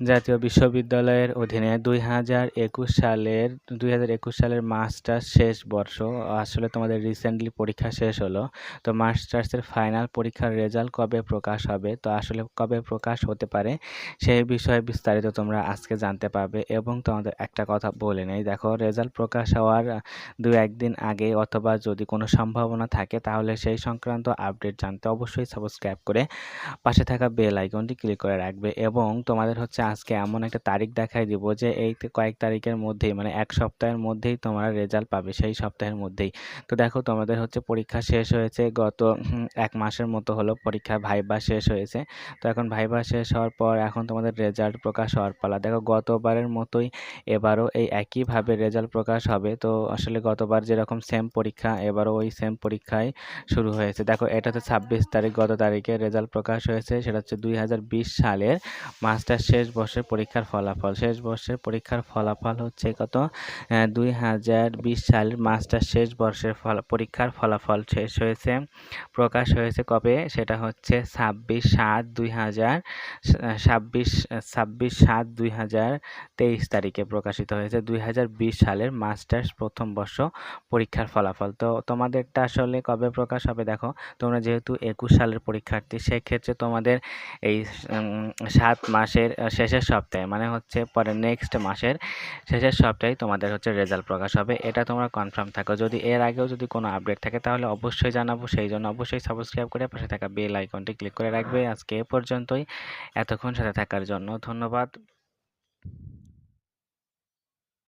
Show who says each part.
Speaker 1: জাতীয় বিশ্ববিদ্যালয়ের অধীনে দুই হাজার একুশ সালের, দুই হাজার একুশ সালের মাস্টার্স শেষ বর্ষ, আসলে তোমাদের রিসেন্টলি পরীক্ষা শেষ হলো। তো মাস্টার্সের ফাইনাল পরীক্ষার রেজাল্ট কবে প্রকাশ হবে? তো আসলে কবে প্রকাশ হতে পারে সেই বিষয়ে বিস্তারিত তোমরা আজকে জানতে পারবে এবং তোমাদের একটা কথা বলে নেই। দেখো রেজাল্ট প্রকাশ হওয়ার দু, একদিন আগে অথবা যদি কোনো সম্ভাবনা থাকে তাহলে সেই সংক্রান্ত আপডেট জানতে অবশ্যই সাবস্ক্রাইব করে পাশে থাকা বেল আইকনটি ক্লিক করে রাখবে এবং তোমাদের হচ্ছে আজকে এমন একটা তারিখ দেখাই দিব যে এই কয়েক তারিখের মধ্যেই মানে এক সপ্তাহের মধ্যেই তোমরা রেজাল্ট পাবে, সেই সপ্তাহের মধ্যেই। তো দেখো তোমাদের হচ্ছে পরীক্ষা শেষ হয়েছে, গত এক মাসের মতো হলো পরীক্ষা, ভাইবা শেষ হয়েছে। তো এখন ভাইবা শেষ হওয়ার পর এখন তোমাদের রেজাল্ট প্রকাশ হওয়ার পালা। দেখো গতবারের মতোই এবারও এই একইভাবে রেজাল্ট প্রকাশ হবে। তো আসলে গতবার যেরকম সেম পরীক্ষা, এবারও ওই সেম পরীক্ষায় শুরু হয়েছে। দেখো এটা তো ছাব্বিশ তারিখ গত তারিখে রেজাল্ট প্রকাশ হয়েছে, সেটা হচ্ছে দুই হাজার বিশ সালের মাস্টার শেষ বর্ষের পরীক্ষার ফলাফল। শেষ বর্ষের পরীক্ষার ফলাফল হচ্ছে কত? দুই হাজার বিশ সালের মাস্টার শেষ বর্ষের পরীক্ষার ফলাফল শেষ হয়েছে, প্রকাশ হয়েছে কবে? সেটা হচ্ছে ছাব্বিশ সাত দুই হাজার, ছাব্বিশ ছাব্বিশ সাত দুই হাজার তেইশ তারিখে প্রকাশিত হয়েছে দুই হাজার বিশ সালের মাস্টার্স প্রথম বর্ষ পরীক্ষার ফলাফল। তো তোমাদেরটা আসলে কবে প্রকাশ হবে দেখো, তোমরা যেহেতু একুশ সালের পরীক্ষার্থী, সেক্ষেত্রে তোমাদের এই সাত মাসের শেষের সপ্তাহে মানে হচ্ছে পরে নেক্সট মাসের শেষের সপ্তাহে তোমাদের হচ্ছে রেজাল্ট প্রকাশ হবে। এটা তোমরা কনফার্ম থাকো। যদি এর আগেও যদি কোনো আপডেট থাকে, তাহলে অবশ্যই জানাব। সেই জন্য অবশ্যই সাবস্ক্রাইব করে পাশে থাকা বেল আইকনটি ক্লিক করে রাখবে। আজকে এ পর্যন্তই। এতক্ষণ সাথে থাকার জন্য ধন্যবাদ।